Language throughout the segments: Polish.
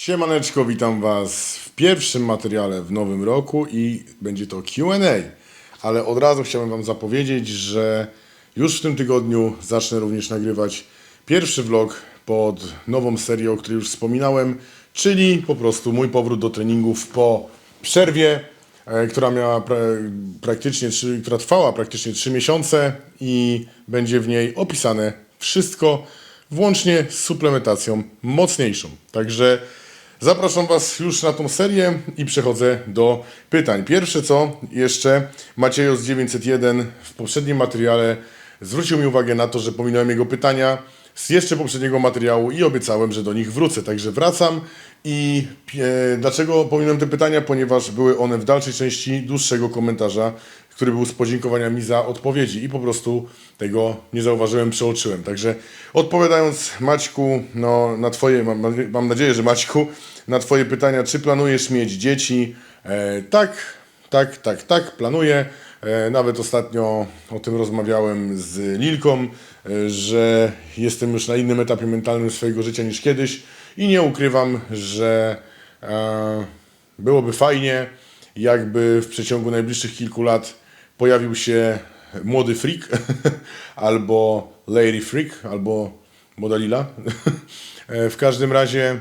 Siemaneczko, witam Was w pierwszym materiale w nowym roku i będzie to Q&A. Ale od razu chciałem Wam zapowiedzieć, że już w tym tygodniu zacznę również nagrywać pierwszy vlog pod nową serię, o której już wspominałem, czyli po prostu mój powrót do treningów po przerwie, e, która miała pra praktycznie, która trwała praktycznie 3 miesiące i będzie w niej opisane wszystko, włącznie z suplementacją mocniejszą. Także zapraszam Was już na tą serię i przechodzę do pytań. Pierwsze co, jeszcze Maciejos 901 w poprzednim materiale zwrócił mi uwagę na to, że pominąłem jego pytania z jeszcze poprzedniego materiału i obiecałem, że do nich wrócę. Także wracam i e, dlaczego pominąłem te pytania? Ponieważ były one w dalszej części dłuższego komentarza, który był z podziękowaniami za odpowiedzi i po prostu tego nie zauważyłem, przeoczyłem. Także odpowiadając Maćku, no, na Twoje, mam, mam nadzieję, że Maćku, na Twoje pytania, czy planujesz mieć dzieci? E, tak, tak, tak, tak, planuję. E, Nawet ostatnio o tym rozmawiałem z Lilką, e, że jestem już na innym etapie mentalnym swojego życia niż kiedyś i nie ukrywam, że e, byłoby fajnie, jakby w przeciągu najbliższych kilku lat pojawił się młody freak albo lady freak, albo modalila. E, w każdym razie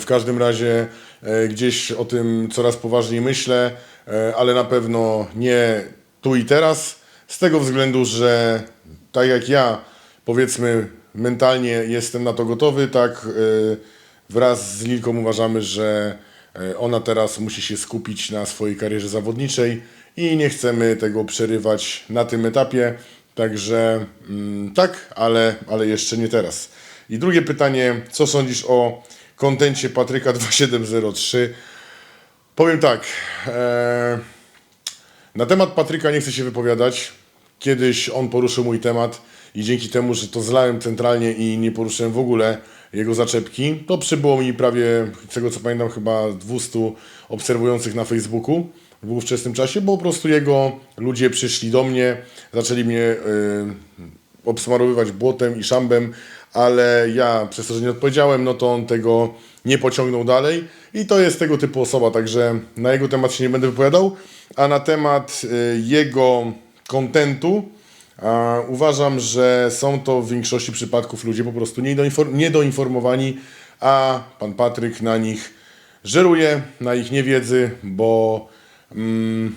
W każdym razie e, gdzieś o tym coraz poważniej myślę, e, ale na pewno nie tu i teraz. Z tego względu, że tak jak ja, powiedzmy, mentalnie jestem na to gotowy, tak e, wraz z Lilką uważamy, że ona teraz musi się skupić na swojej karierze zawodniczej i nie chcemy tego przerywać na tym etapie. Także mm, tak, ale, ale jeszcze nie teraz. I drugie pytanie, co sądzisz o kontencie Patryka 2703? Powiem tak, e, na temat Patryka nie chcę się wypowiadać. Kiedyś on poruszył mój temat i dzięki temu, że to zlałem centralnie i nie poruszyłem w ogóle jego zaczepki, to przybyło mi prawie, z tego co pamiętam, chyba 200 obserwujących na Facebooku w ówczesnym czasie, bo po prostu jego ludzie przyszli do mnie, zaczęli mnie y, obsmarowywać błotem i szambem, ale ja przez to, że nie odpowiedziałem, no to on tego nie pociągnął dalej. I to jest tego typu osoba, także na jego temat się nie będę wypowiadał, a na temat y, jego kontentu a, uważam, że są to w większości przypadków ludzie po prostu niedoinfor- niedoinformowani, a pan Patryk na nich żeruje, na ich niewiedzy, bo mm,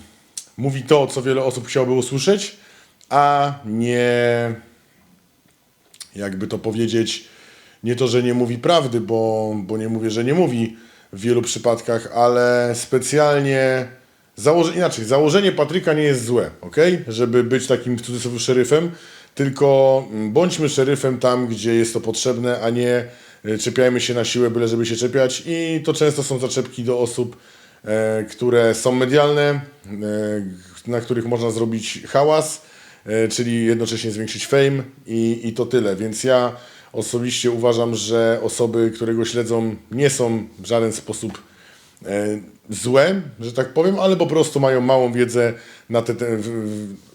mówi to, co wiele osób chciałoby usłyszeć, a nie jakby to powiedzieć, nie to, że nie mówi prawdy, bo, bo nie mówię, że nie mówi w wielu przypadkach, ale specjalnie założe, inaczej, założenie Patryka nie jest złe, ok? Żeby być takim w cudzysłowie szeryfem, tylko bądźmy szeryfem tam, gdzie jest to potrzebne, a nie y, czepiajmy się na siłę, byle żeby się czepiać i to często są zaczepki do osób, e, które są medialne, e, na których można zrobić hałas, e, czyli jednocześnie zwiększyć fame i, i to tyle. Więc ja osobiście uważam, że osoby, które go śledzą, nie są w żaden sposób e, złe, że tak powiem, ale po prostu mają małą wiedzę na te, te,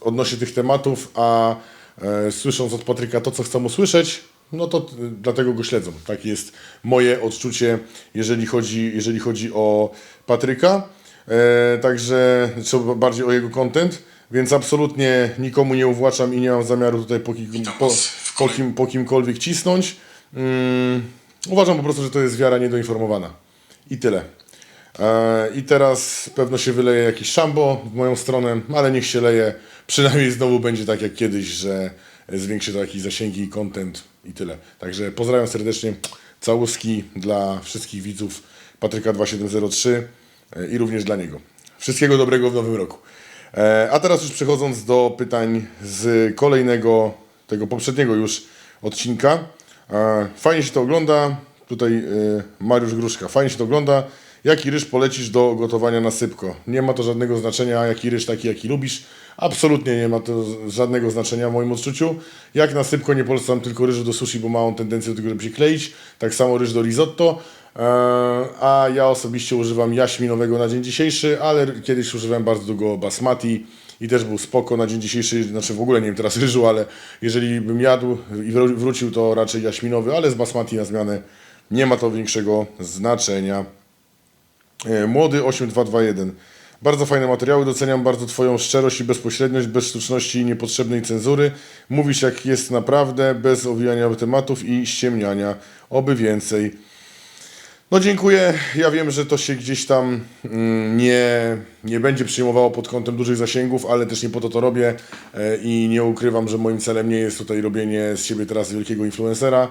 odnośnie tych tematów, a e, słysząc od Patryka to, co chcą usłyszeć, no to dlatego go śledzą. Takie jest moje odczucie, jeżeli chodzi, jeżeli chodzi o Patryka. E, także co bardziej o jego content, więc absolutnie nikomu nie uwłaczam i nie mam zamiaru tutaj po, kim, po, po, kim, po kimkolwiek cisnąć. Mm, uważam po prostu, że to jest wiara niedoinformowana. I tyle. E, I teraz pewno się wyleje jakieś szambo w moją stronę, ale niech się leje. Przynajmniej znowu będzie tak jak kiedyś, że zwiększy to jakieś zasięgi i content i tyle. Także pozdrawiam serdecznie. Całuski dla wszystkich widzów Patryka 2703 e, i również dla niego. Wszystkiego dobrego w nowym roku. E, A teraz już przechodząc do pytań z kolejnego, tego poprzedniego już odcinka. E, Fajnie się to ogląda. Tutaj Mariusz Gruszka. Fajnie się to ogląda. Jaki ryż polecisz do gotowania na sypko? Nie ma to żadnego znaczenia, jaki ryż taki, jaki lubisz. Absolutnie nie ma to żadnego znaczenia w moim odczuciu. Jak na sypko nie polecam tylko ryżu do sushi, bo ma on tendencję do tego, żeby się kleić. Tak samo ryż do risotto. E, A ja osobiście używam jaśminowego na dzień dzisiejszy, ale kiedyś używałem bardzo długo basmati i też był spoko na dzień dzisiejszy, znaczy w ogóle nie wiem teraz ryżu, ale jeżeli bym jadł i wró- wrócił, to raczej jaśminowy, ale z basmati na zmianę nie ma to większego znaczenia. E, Młody 8221. Bardzo fajne materiały, doceniam bardzo Twoją szczerość i bezpośredniość, bez sztuczności i niepotrzebnej cenzury. Mówisz jak jest naprawdę, bez owijania tematów i ściemniania. Oby więcej. No dziękuję. Ja wiem, że to się gdzieś tam mm, nie, nie będzie przyjmowało pod kątem dużych zasięgów, ale też nie po to to robię e, i nie ukrywam, że moim celem nie jest tutaj robienie z siebie teraz wielkiego influencera,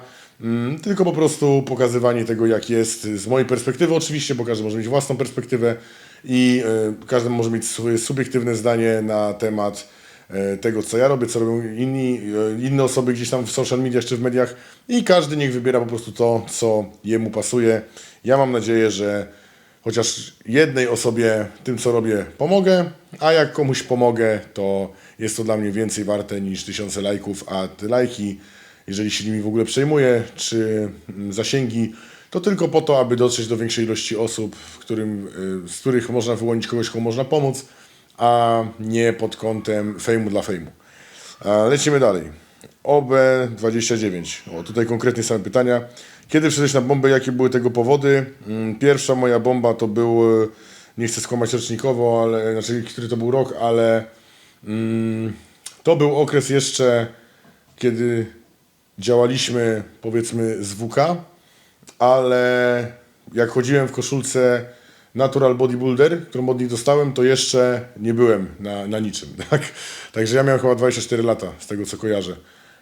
tylko po prostu pokazywanie tego, jak jest z mojej perspektywy oczywiście, bo każdy może mieć własną perspektywę i e, każdy może mieć swoje subiektywne zdanie na temat e, tego, co ja robię, co robią inni, e, inne osoby gdzieś tam w social mediach czy w mediach i każdy niech wybiera po prostu to, co jemu pasuje. Ja mam nadzieję, że chociaż jednej osobie tym, co robię, pomogę, a jak komuś pomogę, to jest to dla mnie więcej warte niż tysiące lajków, a te lajki, jeżeli się nimi w ogóle przejmuję, czy mm, zasięgi, to tylko po to, aby dotrzeć do większej ilości osób, którym, y, z których można wyłonić kogoś, komu można pomóc, a nie pod kątem fejmu dla fejmu. Lecimy dalej. OB29. O, tutaj konkretnie same pytania. Kiedy wszedłeś na bombę? Jakie były tego powody? Mm, Pierwsza moja bomba to był, y, nie chcę skłamać rocznikowo, ale, znaczy, który to był rok, ale mm, to był okres jeszcze, kiedy działaliśmy, powiedzmy, z WK, ale jak chodziłem w koszulce Natural Bodybuilder, którą od nich dostałem, to jeszcze nie byłem na, na niczym. Tak? Także ja miałem chyba 24 lata, z tego co kojarzę,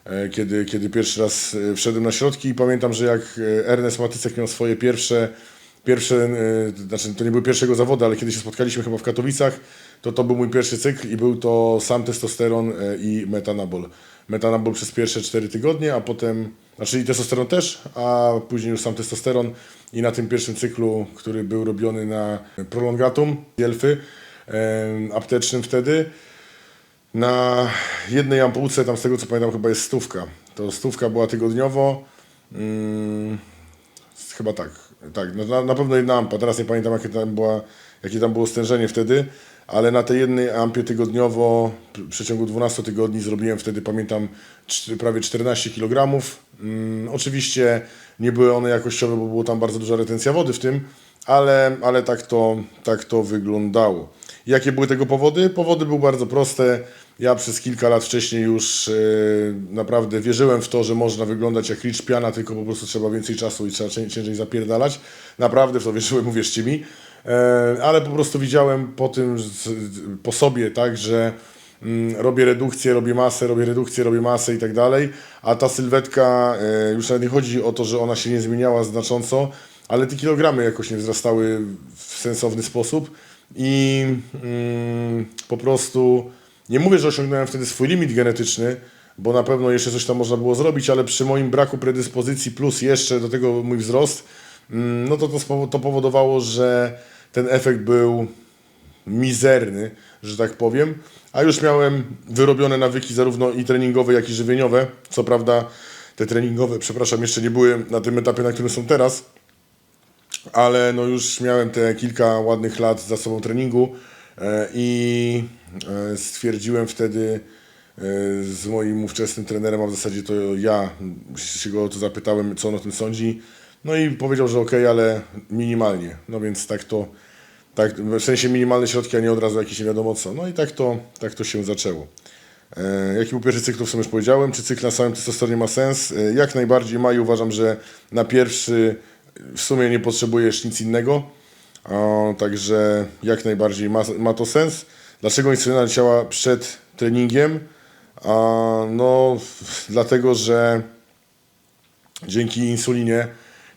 e, kiedy, kiedy pierwszy raz e, wszedłem na środki i pamiętam, że jak e, Ernest Matycek miał swoje pierwsze, pierwsze znaczy to nie były pierwszego zawody, ale kiedy się spotkaliśmy chyba w Katowicach, to to był mój pierwszy cykl i był to sam testosteron i metanabol. Metanabol przez pierwsze 4 tygodnie, a potem, znaczy i testosteron też, a później już sam testosteron i na tym pierwszym cyklu, który był robiony na prolongatum Jelfy, aptecznym wtedy, na jednej ampułce, tam z tego co pamiętam chyba jest stówka. To stówka była tygodniowo, mm, chyba tak, tak, na, na pewno jedna ampa, teraz nie pamiętam jakie tam, była, jakie tam było stężenie wtedy, ale na tej jednej ampie tygodniowo w przeciągu 12 tygodni zrobiłem wtedy, pamiętam, prawie 14 kg. Mm, oczywiście nie były one jakościowe, bo było tam bardzo duża retencja wody w tym, ale, ale tak, to, tak to wyglądało. Jakie były tego powody? Powody były bardzo proste. Ja przez kilka lat wcześniej już e, naprawdę wierzyłem w to, że można wyglądać jak Rich Piana, tylko po prostu trzeba więcej czasu i trzeba cię- ciężej zapierdalać. Naprawdę w to wierzyłem, uwierzcie mi. E, ale po prostu widziałem po tym, po sobie, tak, że mm, robię redukcję, robię masę, robię redukcję, robię masę i tak dalej, a ta sylwetka, e, już nawet nie chodzi o to, że ona się nie zmieniała znacząco, ale te kilogramy jakoś nie wzrastały w sensowny sposób i mm, po prostu nie mówię, że osiągnąłem wtedy swój limit genetyczny, bo na pewno jeszcze coś tam można było zrobić, ale przy moim braku predyspozycji plus jeszcze do tego mój wzrost, mm, no to to, to powodowało, że ten efekt był mizerny, że tak powiem, a już miałem wyrobione nawyki zarówno i treningowe, jak i żywieniowe. Co prawda te treningowe, przepraszam, jeszcze nie były na tym etapie, na którym są teraz, ale no już miałem te kilka ładnych lat za sobą treningu e, i e, stwierdziłem wtedy e, z moim ówczesnym trenerem, a w zasadzie to ja się go o to zapytałem, co on o tym sądzi. No i powiedział, że okej, ale minimalnie. No więc tak to, tak, w sensie minimalne środki, a nie od razu jakieś nie wiadomo co. No i tak to, tak to się zaczęło. E, Jaki był pierwszy cykl, to w sumie już powiedziałem. Czy cykl na samym testosteronie ma sens? E, Jak najbardziej ma i uważam, że na pierwszy w sumie nie potrzebujesz nic innego. O, także jak najbardziej ma, ma to sens. Dlaczego insulina leciała przed treningiem? A, no, dlatego, że dzięki insulinie,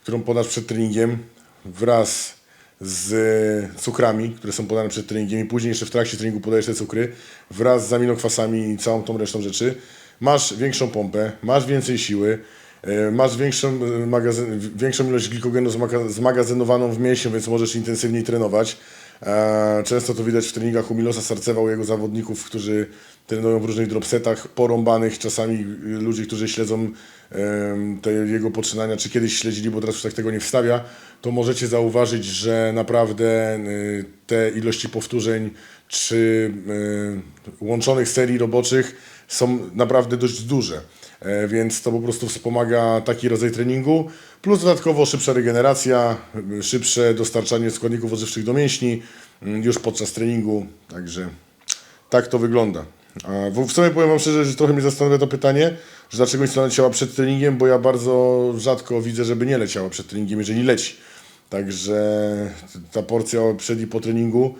którą podasz przed treningiem, wraz z cukrami, które są podane przed treningiem i później jeszcze w trakcie treningu podajesz te cukry, wraz z aminokwasami i całą tą resztą rzeczy, masz większą pompę, masz więcej siły, e, masz większą, e, magazyn, większą ilość glikogenu zmaga- zmagazynowaną w mięsie, więc możesz intensywniej trenować. E, Często to widać w treningach u Milosa Sarcewa, u jego zawodników, którzy trenują w różnych dropsetach, porąbanych czasami y, ludzi, którzy śledzą te jego poczynania, czy kiedyś śledzili, bo teraz już tak tego nie wstawia, to możecie zauważyć, że naprawdę y, te ilości powtórzeń czy y, łączonych serii roboczych są naprawdę dość duże. E, Więc to po prostu wspomaga taki rodzaj treningu. Plus dodatkowo szybsza regeneracja, szybsze dostarczanie składników odżywczych do mięśni już podczas treningu. Także tak to wygląda. W sumie powiem Wam szczerze, że trochę mnie zastanawia to pytanie, że dlaczego insulina leciała przed treningiem, bo ja bardzo rzadko widzę, żeby nie leciała przed treningiem, jeżeli leci. Także ta porcja przed i po treningu,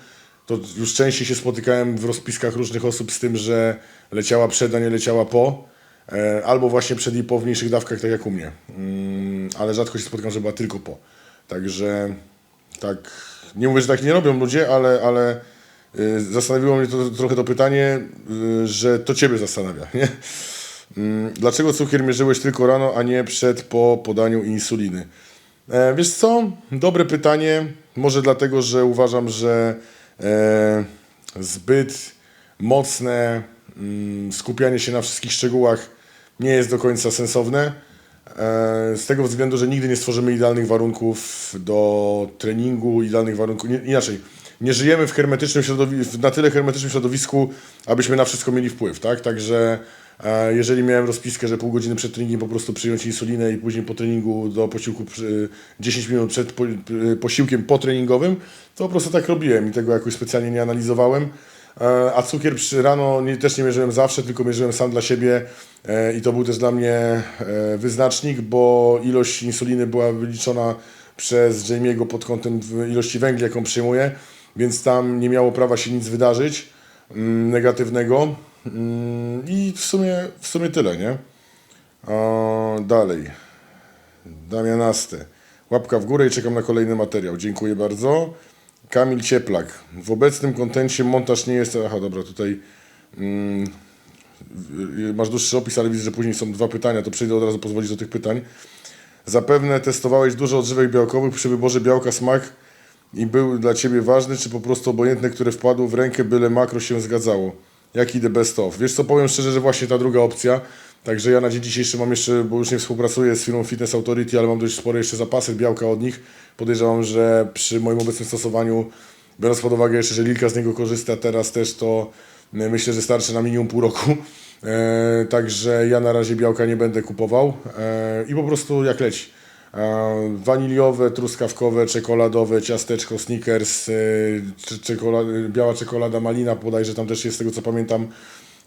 to już częściej się spotykałem w rozpiskach różnych osób z tym, że leciała przed, a nie leciała po. E, Albo właśnie przed i po w mniejszych dawkach, tak jak u mnie. Mm, Ale rzadko się spotykam, że była tylko po. Także tak, nie mówię, że tak nie robią ludzie, ale, ale zastanowiło mnie to, trochę to pytanie, y, że to Ciebie zastanawia, nie? Mm, Dlaczego cukier mierzyłeś tylko rano, a nie przed, po podaniu insuliny? E, wiesz co? Dobre pytanie. Może dlatego, że uważam, że e, zbyt mocne mm, skupianie się na wszystkich szczegółach nie jest do końca sensowne. E, z tego względu, że nigdy nie stworzymy idealnych warunków do treningu, idealnych warunków. Inaczej, nie żyjemy w hermetycznym środowisku, na tyle hermetycznym środowisku, abyśmy na wszystko mieli wpływ, tak? Także e, jeżeli miałem rozpiskę, że pół godziny przed treningiem po prostu przyjąć insulinę i później po treningu do posiłku przy- 10 minut przed y, posiłkiem potreningowym, to po prostu tak robiłem i tego jakoś specjalnie nie analizowałem. E, A cukier przy rano nie, też nie mierzyłem zawsze, tylko mierzyłem sam dla siebie e, i to był też dla mnie e, wyznacznik, bo ilość insuliny była wyliczona przez Jamie'ego pod kątem ilości węgli, jaką przyjmuje, więc tam nie miało prawa się nic wydarzyć mm, negatywnego. Mm, I w sumie, w sumie tyle, nie? Dalej. Damianaste. Łapka w górę i czekam na kolejny materiał. Dziękuję bardzo. Kamil Cieplak. W obecnym kontencie montaż nie jest... Aha, dobra, tutaj mm, w- masz dłuższy opis, ale widzę, że później są dwa pytania, to przejdę od razu pozwolić do tych pytań. Zapewne testowałeś dużo odżywek białkowych przy wyborze białka smak i był dla Ciebie ważny, czy po prostu obojętne, które wpadło w rękę, byle makro się zgadzało? Jaki the best of? Wiesz co, powiem szczerze, że właśnie ta druga opcja, także ja na dzień dzisiejszy mam jeszcze, bo już nie współpracuję z firmą Fitness Authority, ale mam dość spore jeszcze zapasy białka od nich. Podejrzewam, że przy moim obecnym stosowaniu, biorąc pod uwagę jeszcze, że Lilka z niego korzysta teraz też, to e, myślę, że starczy na minimum pół roku. E, także ja na razie białka nie będę kupował e, i po prostu jak leci. E, Waniliowe, truskawkowe, czekoladowe, ciasteczko, sneakers, e, czekolada, biała czekolada, malina bodajże tam też jest z tego co pamiętam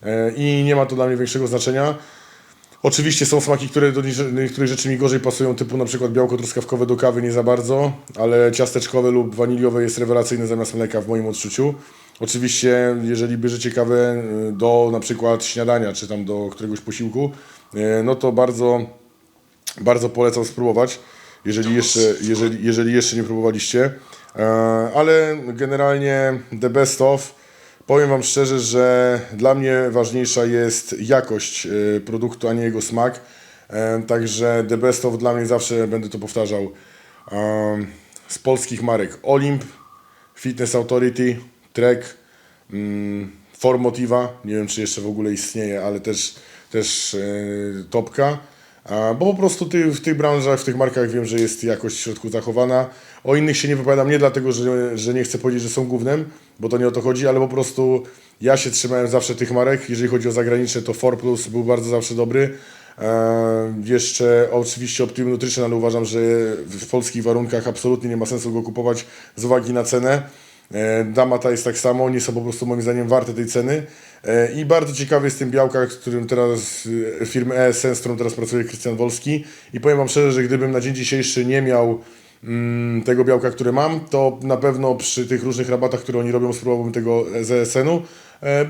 E, i nie ma to dla mnie większego znaczenia. Oczywiście są smaki, które do niektórych rzeczy mi gorzej pasują, typu na przykład białko truskawkowe do kawy nie za bardzo, ale ciasteczkowe lub waniliowe jest rewelacyjne zamiast mleka w moim odczuciu. Oczywiście, jeżeli bierzecie kawę do na przykład śniadania, czy tam do któregoś posiłku, no to bardzo, bardzo polecam spróbować, jeżeli jeszcze, jeżeli, jeżeli jeszcze nie próbowaliście. E, Ale generalnie the best of. Powiem Wam szczerze, że dla mnie ważniejsza jest jakość e, produktu, a nie jego smak. E, Także the best of dla mnie zawsze będę to powtarzał. Z polskich marek Olimp, Fitness Authority, Trek, mm, Formotiva, nie wiem czy jeszcze w ogóle istnieje, ale też, też topka. Bo po prostu ty, w tych branżach, w tych markach wiem, że jest jakość w środku zachowana. O innych się nie wypowiadam nie dlatego, że, że nie chcę powiedzieć, że są gównem, bo to nie o to chodzi, ale po prostu ja się trzymałem zawsze tych marek. Jeżeli chodzi o zagraniczne, to 4 Plus był bardzo zawsze dobry. E, jeszcze oczywiście Optimum Nutrition, ale uważam, że w polskich warunkach absolutnie nie ma sensu go kupować z uwagi na cenę. E, Damata jest tak samo, nie są po prostu moim zdaniem warte tej ceny. E, I bardzo ciekawy jest tym białka, z którym teraz e, firmy ESN, z którą teraz pracuje Krystian Wolski. I powiem Wam szczerze, że gdybym na dzień dzisiejszy nie miał mm, tego białka, które mam, to na pewno przy tych różnych rabatach, które oni robią, spróbowałbym tego z ESN-u,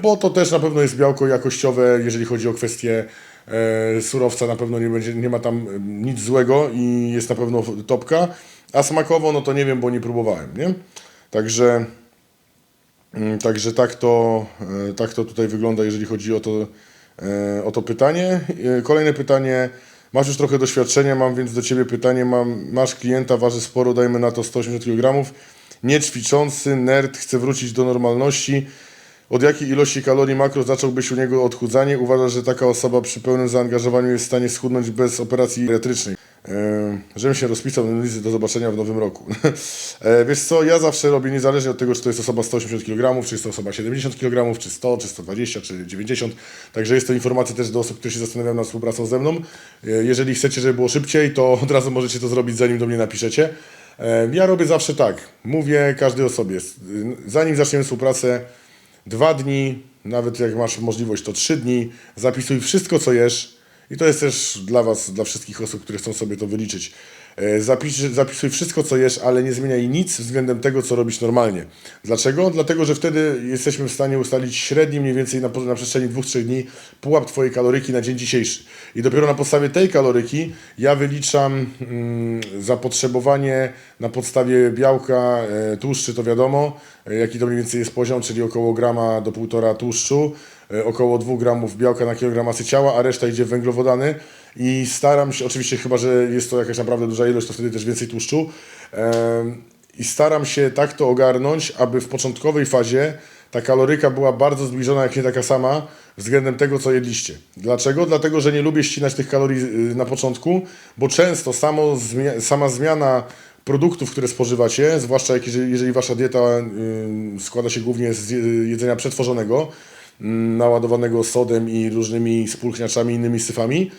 bo to też na pewno jest białko jakościowe, jeżeli chodzi o kwestie surowca, na pewno nie, będzie, nie ma tam nic złego i jest na pewno topka. A smakowo, no to nie wiem, bo nie próbowałem, nie? Także, mm, także tak, to, e, tak to tutaj wygląda, jeżeli chodzi o to, e, o to pytanie. E, Kolejne pytanie. Masz już trochę doświadczenia, mam więc do Ciebie pytanie. Mam, masz klienta, waży sporo, dajmy na to 180 kg. Nie ćwiczący, nerd, chce wrócić do normalności. Od jakiej ilości kalorii makro zacząłbyś u niego odchudzanie? Uważasz, że taka osoba przy pełnym zaangażowaniu jest w stanie schudnąć bez operacji bariatrycznej? E, żebym się rozpisał na listy do zobaczenia w nowym roku. E, Wiesz co, ja zawsze robię niezależnie od tego, czy to jest osoba 180 kg, czy jest to osoba 70 kg, czy 100, czy 120, czy 90. Także jest to informacja też do osób, które się zastanawiają nad współpracą ze mną. E, Jeżeli chcecie, żeby było szybciej, to od razu możecie to zrobić, zanim do mnie napiszecie. Ja robię zawsze tak. Mówię każdej osobie, zanim zaczniemy współpracę, dwa dni, nawet jak masz możliwość, to trzy dni, zapisuj wszystko, co jesz. I to jest też dla Was, dla wszystkich osób, które chcą sobie to wyliczyć. E, Zapisz, zapisuj wszystko, co jesz, ale nie zmieniaj nic względem tego, co robisz normalnie. Dlaczego? Dlatego, że wtedy jesteśmy w stanie ustalić średni mniej więcej na, na przestrzeni dwóch, trzech dni pułap Twojej kaloryki na dzień dzisiejszy. I dopiero na podstawie tej kaloryki ja wyliczam mm, zapotrzebowanie na podstawie białka, e, tłuszczy, to wiadomo, e, jaki to mniej więcej jest poziom, czyli około grama do półtora tłuszczu, e, około 2 gramów białka na kilogram masy ciała, a reszta idzie w węglowodany i staram się, oczywiście chyba, że jest to jakaś naprawdę duża ilość, to wtedy też więcej tłuszczu i staram się tak to ogarnąć, aby w początkowej fazie ta kaloryka była bardzo zbliżona, jak nie taka sama, względem tego, co jedliście. Dlaczego? Dlatego, że nie lubię ścinać tych kalorii y, na początku, bo często samo sama zmiana produktów, które spożywacie, zwłaszcza jeżeli, jeżeli wasza dieta składa się głównie z je- jedzenia przetworzonego, mm, naładowanego sodem i różnymi spulchniaczami, innymi syfami,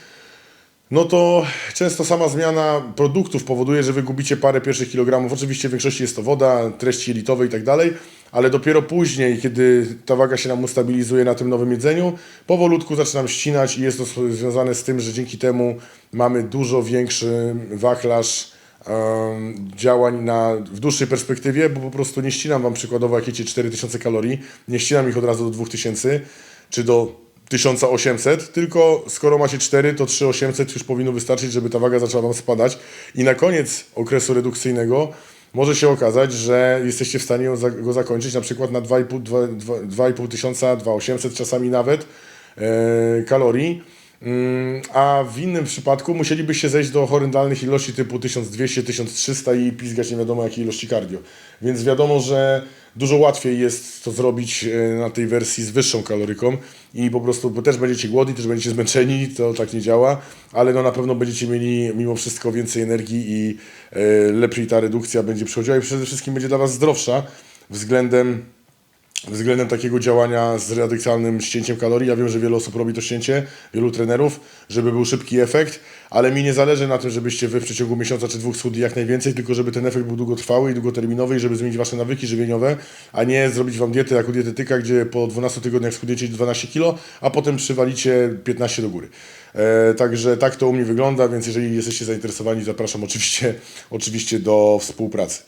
no to często sama zmiana produktów powoduje, że wy gubicie parę pierwszych kilogramów. Oczywiście w większości jest to woda, treści jelitowe i tak dalej, ale dopiero później, kiedy ta waga się nam ustabilizuje na tym nowym jedzeniu, powolutku zaczynam ścinać i jest to związane z tym, że dzięki temu mamy dużo większy wachlarz działań na, w dłuższej perspektywie, bo po prostu nie ścinam Wam przykładowo, jak jecie 4000 kalorii, nie ścinam ich od razu do 2000 czy do 1800, tylko skoro macie 4, to 3800 już powinno wystarczyć, żeby ta waga zaczęła Wam spadać. I na koniec okresu redukcyjnego może się okazać, że jesteście w stanie go zakończyć na przykład na 2,5 2 2 2,5 tysiąca, 2800 czasami nawet e, kalorii. Mm, A w innym przypadku musielibyście zejść do horrendalnych ilości typu 1200, 1300 i pizgać nie wiadomo jakiej ilości cardio. Więc wiadomo, że dużo łatwiej jest to zrobić e, na tej wersji z wyższą kaloryką i po prostu, bo też będziecie głodni, też będziecie zmęczeni, to tak nie działa, ale no na pewno będziecie mieli mimo wszystko więcej energii i e, lepiej ta redukcja będzie przychodziła i przede wszystkim będzie dla Was zdrowsza względem względem takiego działania z radykalnym ścięciem kalorii. Ja wiem, że wiele osób robi to ścięcie, wielu trenerów, żeby był szybki efekt, ale mi nie zależy na tym, żebyście wy w przeciągu miesiąca czy dwóch schudli jak najwięcej, tylko żeby ten efekt był długotrwały i długoterminowy i żeby zmienić wasze nawyki żywieniowe, a nie zrobić wam dietę jako dietetyka, gdzie po 12 tygodniach schudniecie 12 kilo, a potem przywalicie 15 do góry. E, także tak to u mnie wygląda, więc jeżeli jesteście zainteresowani, zapraszam oczywiście, oczywiście do współpracy.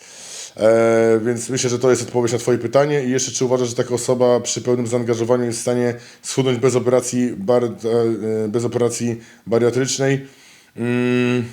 E, więc myślę, że to jest odpowiedź na Twoje pytanie. I jeszcze, czy uważasz, że taka osoba przy pełnym zaangażowaniu jest w stanie schudnąć bez operacji, bar, e, bez operacji bariatrycznej? Mm,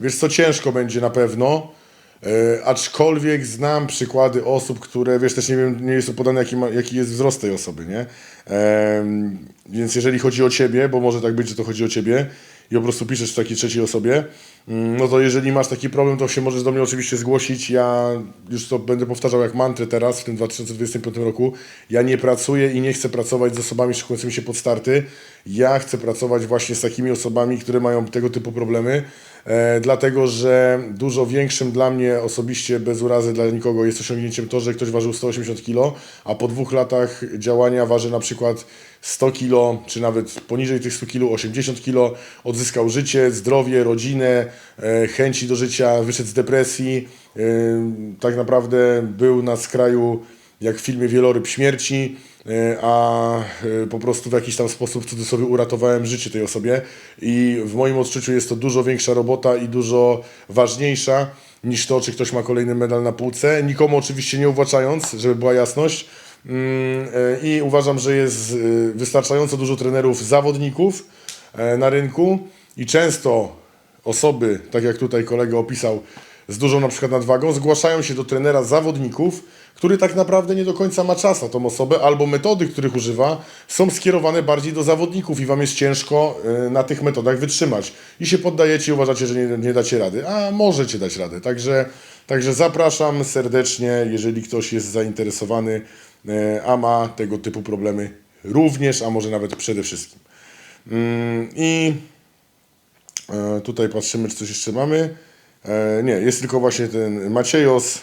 wiesz co, ciężko będzie na pewno. E, aczkolwiek znam przykłady osób, które, wiesz, też nie wiem, nie jest tu podane, jaki, ma, jaki jest wzrost tej osoby, nie? Em, więc jeżeli chodzi o Ciebie, bo może tak być, że to chodzi o Ciebie i po prostu piszesz w takiej trzeciej osobie, mm, no to jeżeli masz taki problem, to się możesz do mnie oczywiście zgłosić. Ja już to będę powtarzał jak mantrę teraz, w tym 2025 roku. Ja nie pracuję i nie chcę pracować z osobami szykującymi się pod starty. Ja chcę pracować właśnie z takimi osobami, które mają tego typu problemy, e, dlatego że dużo większym dla mnie osobiście, bez urazy dla nikogo, jest osiągnięciem to, że ktoś ważył 180 kg, a po dwóch latach działania waży na przykład 100 kg, czy nawet poniżej tych 100 kg, 80 kg, odzyskał życie, zdrowie, rodzinę, e, chęci do życia, wyszedł z depresji, e, tak naprawdę był na skraju, jak w filmie Wieloryb śmierci, e, a po prostu w jakiś tam sposób w cudzysłowie uratowałem życie tej osobie i w moim odczuciu jest to dużo większa robota i dużo ważniejsza niż to, czy ktoś ma kolejny medal na półce. Nikomu oczywiście nie uwłaczając, żeby była jasność. Mm, e, I uważam, że jest e, wystarczająco dużo trenerów zawodników e, na rynku i często osoby, tak jak tutaj kolega opisał, z dużą na przykład nadwagą, zgłaszają się do trenera zawodników, który tak naprawdę nie do końca ma czas na tą osobę, albo metody, których używa, są skierowane bardziej do zawodników i Wam jest ciężko na tych metodach wytrzymać. I się poddajecie i uważacie, że nie, nie dacie rady. A możecie dać radę. Także, także zapraszam serdecznie, jeżeli ktoś jest zainteresowany, a ma tego typu problemy również, a może nawet przede wszystkim. Mm, I E, tutaj patrzymy, czy coś jeszcze mamy. E, nie, jest tylko właśnie ten Maciejos,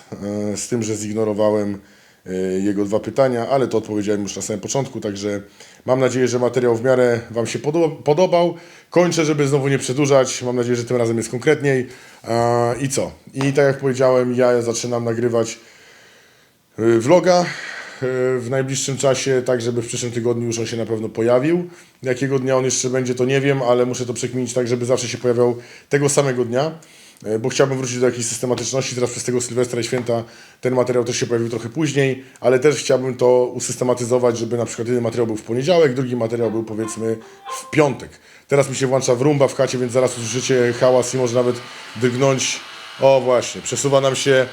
e, z tym, że zignorowałem e, jego dwa pytania, ale to odpowiedziałem już na samym początku, także mam nadzieję, że materiał w miarę Wam się podo- podobał. Kończę, żeby znowu nie przedłużać. Mam nadzieję, że tym razem jest konkretniej. E, I co? I tak jak powiedziałem, ja zaczynam nagrywać vloga w najbliższym czasie, tak żeby w przyszłym tygodniu już on się na pewno pojawił. Jakiego dnia on jeszcze będzie, to nie wiem, ale muszę to przekminić tak, żeby zawsze się pojawiał tego samego dnia, y, bo chciałbym wrócić do jakiejś systematyczności. Teraz przez tego Sylwestra i Święta ten materiał też się pojawił trochę później, ale też chciałbym to usystematyzować, żeby na przykład jeden materiał był w poniedziałek, drugi materiał był powiedzmy w piątek. Teraz mi się włącza wrumba w chacie, więc zaraz usłyszycie hałas i może nawet drgnąć. O właśnie, przesuwa nam się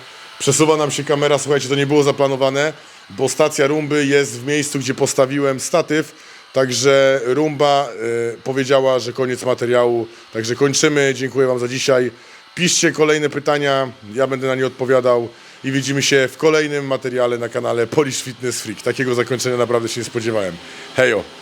Przesuwa nam się kamera, słuchajcie, to nie było zaplanowane, bo stacja rumby jest w miejscu, gdzie postawiłem statyw, także rumba y, powiedziała, że koniec materiału, także kończymy, dziękuję Wam za dzisiaj. Piszcie kolejne pytania, ja będę na nie odpowiadał i widzimy się w kolejnym materiale na kanale Polish Fitness Freak. Takiego zakończenia naprawdę się nie spodziewałem. Hejo!